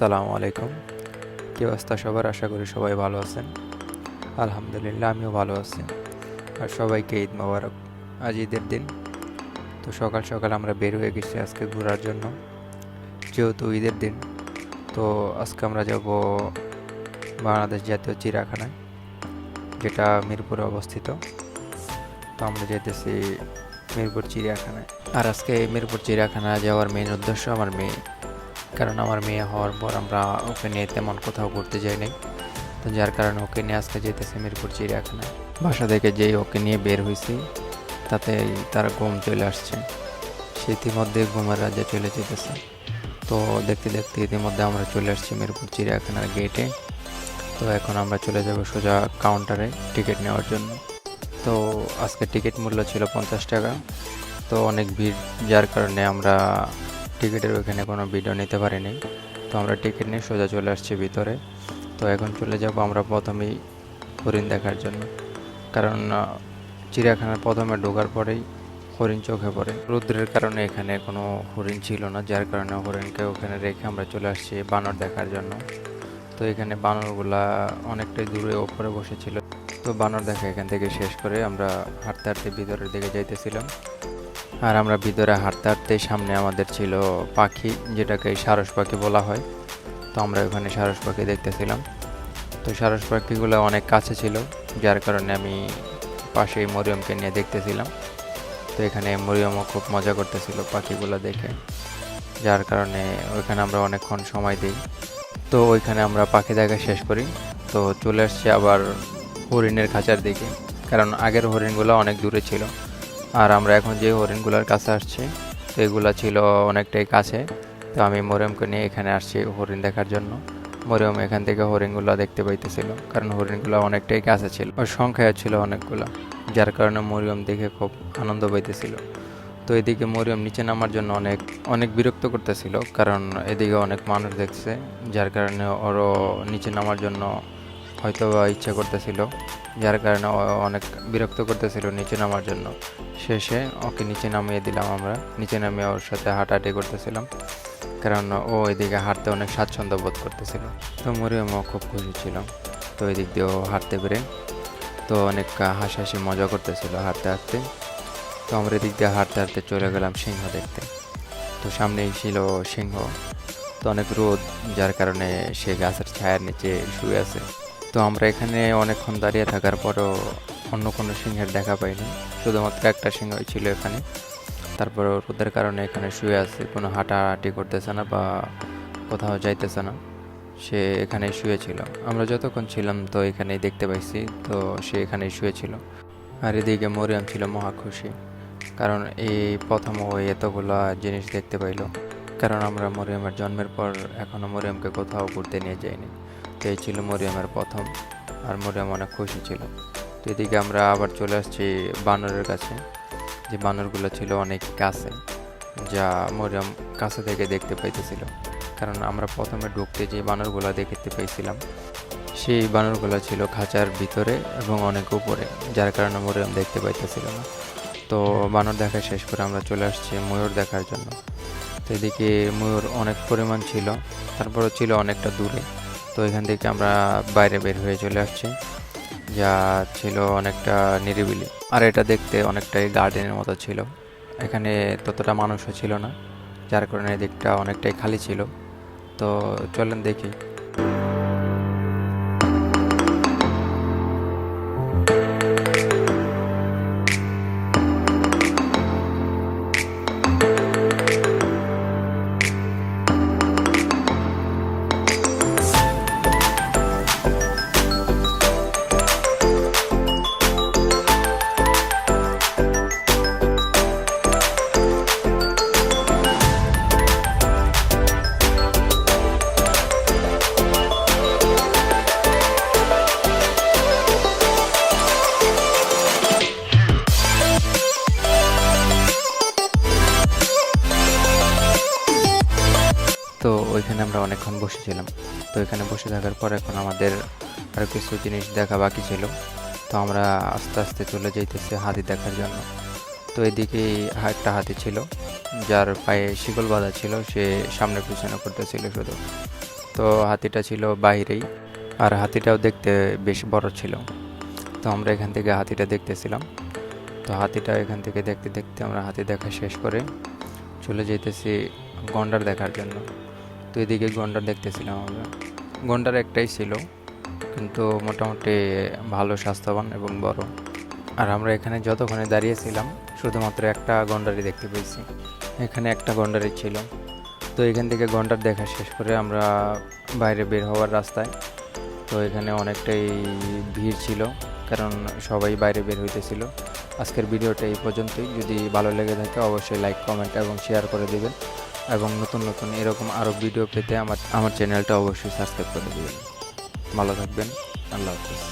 আসসালামু আলাইকুম। কি অবস্থা সবার? আশা করি সবাই ভালো আছেন। আলহামদুলিল্লাহ, আমিও ভালো আছি। আর সবাইকে ঈদ মোবারক, আজ ঈদের দিন। তো সকাল সকাল আমরা বের হয়ে গেছি আজকে ঘোরার জন্য, যেহেতু ঈদের দিন। তো আজকে আমরা যাব বাংলাদেশ জাতীয় চিড়িয়াখানায়, যেটা মিরপুরে অবস্থিত। তো আমরা যেতেছি মিরপুর চিড়িয়াখানায়। আর আজকে মিরপুর চিড়িয়াখানা যাওয়ার মেইন উদ্দেশ্য আমার মেয়ে। কারণ আমার মেয়ে হওয়ার পর আমরা ওকে নিয়ে তেমন কোথাও ঘুরতে যাই নাই। তো যার কারণে ওকে নিয়ে আজকে যেতেছে মিরপুর চিড়িয়াখানায় বাসা থেকে যেই ওকে নিয়ে বের হয়েছি তাতে তার ঘুম চলে আসছে। সে ইতিমধ্যে ঘুমের রাজ্যে চলে যেতেছে তো দেখতে দেখতে ইতিমধ্যে আমরা চলে আসছি মিরপুর চিড়িয়াখানার গেটে। তো এখন আমরা চলে যাব সোজা কাউন্টারে টিকিট নেওয়ার জন্য। তো আজকে টিকিট মূল্য ছিল পঞ্চাশ টাকা। তো অনেক ভিড়, যার কারণে আমরা টিকিটের ওখানে কোনো ভিডিও নিতে পারিনি। তো আমরা টিকিট নিয়ে সোজা চলে আসছি ভিতরে। তো এখন চলে যাব আমরা প্রথমেই হরিণ দেখার জন্য। কারণ চিড়িয়াখানার প্রথমে ঢোকার পরেই হরিণ চোখে পড়ে। রৌদ্রের কারণে এখানে কোনো হরিণ ছিল না, যার কারণে হরিণকে ওখানে রেখে আমরা চলে আসছি বানর দেখার জন্য। তো এখানে বানরগুলা অনেকটাই দূরে ওপরে বসেছিল। তো বানর দেখা এখান থেকে শেষ করে আমরা হাঁটতে হাঁটতে ভিতরের দিকে যাইতেছিলাম। আর আমরা ভিতরে হাঁটতে হাঁটতে সামনে আমাদের ছিল পাখি, যেটাকে সারস পাখি বলা হয়। তো আমরা ওখানে সারস পাখি দেখতেছিলাম। তো সারস পাখিগুলো অনেক কাছে ছিল, যার কারণে আমি পাশেই মরিয়মকে নিয়ে দেখতেছিলাম। তো এখানে মরিয়মও খুব মজা করতেছিল পাখিগুলো দেখে, যার কারণে ওইখানে আমরা অনেকক্ষণ সময় দিই। তো ওইখানে আমরা পাখি দেখা শেষ করি। তো চলে আসছি আবার হরিণের খাঁচার দিকে, কারণ আগের হরিণগুলো অনেক দূরে ছিল। আর আমরা এখন যে হরিণগুলোর কাছে আসছি তো এগুলো ছিল অনেকটাই কাছে। তো আমি মরিয়মকে নিয়ে এখানে আসছি হরিণ দেখার জন্য। মরিয়ম এখান থেকে হরিণগুলো দেখতে পাইতেছিল, কারণ হরিণগুলো অনেকটাই কাছে ছিল। ওর সংখ্যায় ছিল অনেকগুলো, যার কারণে মরিয়ম দেখে খুব আনন্দ পাইতেছিল। তো এদিকে মরিয়ম নিচে নামার জন্য অনেক অনেক বিরক্ত করতেছিল, কারণ এদিকে অনেক মানুষ দেখছে, যার কারণে ওরও নিচে নামার জন্য হয়তো ইচ্ছা করতেছিল, যার কারণে ও অনেক বিরক্ত করতেছিল নিচে নামার জন্য। শেষে ওকে নিচে নামিয়ে দিলাম আমরা। নিচে নামিয়ে ওর সাথে হাঁটাহাঁটি করতেছিলাম, কারণ ও এদিকে হাঁটতে অনেক স্বাচ্ছন্দ্য বোধ করতেছিল। তো মরিয়মও খুব খুশি ছিল। তো এদিক দিয়েও হাঁটতে পেরে, তো অনেক হাসাহাসি, মজা করতেছিল হাঁটতে হাঁটতে। তো আমরা এদিক দিয়ে হাঁটতে হাঁটতে চলে গেলাম সিংহ দেখতে। তো সামনেই ছিল সিংহ। তো অনেক রোদ, যার কারণে সে গাছের ছায়ার নিচে শুয়ে আছে। তো আমরা এখানে অনেকক্ষণ দাঁড়িয়ে থাকার পরও অন্য কোনো সিংহের দেখা পাইনি। শুধুমাত্র একটা সিংহই ছিল এখানে। তারপরে রোদের কারণে এখানে শুয়ে আছে, কোনো হাঁটাহাঁটি করতেছে না বা কোথাও যাইতেছে না। সে এখানে শুয়েছিল। আমরা যতক্ষণ ছিলাম তো এখানেই দেখতে পাইছি, তো সে এখানেই শুয়েছিল। আর এদিকে মরিয়াম ছিল মহা খুশি, কারণ এই প্রথম ওই এতগুলা জিনিস দেখতে পাইলো। কারণ আমরা মরিয়মের জন্মের পর এখনও মরিয়মকে কোথাও ঘুরতে নিয়ে যাইনি। তো এই ছিল মরিয়মের প্রথম, আর মরিয়ম অনেক খুশি ছিল। তো এদিকে আমরা আবার চলে আসছি বানরের কাছে, যে বানরগুলো ছিল অনেক কাছে, যা মরিয়ম কাছে থেকে দেখতে পাইতেছিল। কারণ আমরা প্রথমে ঢুকতে যে বানরগুলো দেখতে পেয়েছিলাম, সেই বানরগুলো ছিল খাঁচার ভিতরে এবং অনেক উপরে, যার কারণে মরিয়ম দেখতে পাইতেছিল না। তো বানর দেখা শেষ করে আমরা চলে আসছি ময়ূর দেখার জন্য। এদিকে ময়ূর অনেক পরিমাণ ছিল, তারপরও ছিল অনেকটা দূরে। তো এখান থেকে আমরা বাইরে বের হয়ে চলে আসছি, যা ছিল অনেকটা নিরিবিলি। আর এটা দেখতে অনেকটাই গার্ডেনের মতো ছিল। এখানে ততটা মানুষও ছিল না, যার কারণে এদিকটা অনেকটাই খালি ছিল। তো চলেন দেখি। ওইখানে আমরা অনেকক্ষণ বসেছিলাম। তো এখানে বসে থাকার পর এখন আমাদের আরও কিছু জিনিস দেখা বাকি ছিল। তো আমরা আস্তে আস্তে চলে যাইতেছি হাতি দেখার জন্য। তো এদিকে একটা হাতি ছিল, যার পায়ে শিকল বাঁধা ছিল, সে সামনে পিছনে করতেছিল শুধু। তো হাতিটা ছিল বাইরেই, আর হাতিটাও দেখতে বেশ বড় ছিল। তো আমরা এখান থেকে হাতিটা দেখতেছিলাম। তো হাতিটা এখান থেকে দেখতে দেখতে আমরা হাতি দেখা শেষ করে চলে যেতেছি গন্ডার দেখার জন্য। তো এদিকে গন্ডার দেখতেছিলাম আমরা। গন্ডার একটাই ছিল, কিন্তু মোটামুটি ভালো, স্বাস্থ্যবান এবং বড়। আর আমরা এখানে যতক্ষণে দাঁড়িয়েছিলাম, শুধুমাত্র একটা গন্ডারই দেখতে পেয়েছি। এখানে একটা গন্ডারই ছিল। তো এখান থেকে গন্ডার দেখা শেষ করে আমরা বাইরে বের হওয়ার রাস্তায়, তো এখানে অনেকটাই ভিড় ছিল, কারণ সবাই বাইরে বের হইতেছিল। আজকের ভিডিওটা এই পর্যন্তই। যদি ভালো লেগে থাকে, অবশ্যই লাইক কমেন্ট এবং শেয়ার করে দেবেন। এবং নতুন নতুন এরকম আরও ভিডিও পেতে আমার আমার চ্যানেলটা অবশ্যই সাবস্ক্রাইব করে দেবেন। ভালো থাকবেন। আল্লাহ হাফিজ।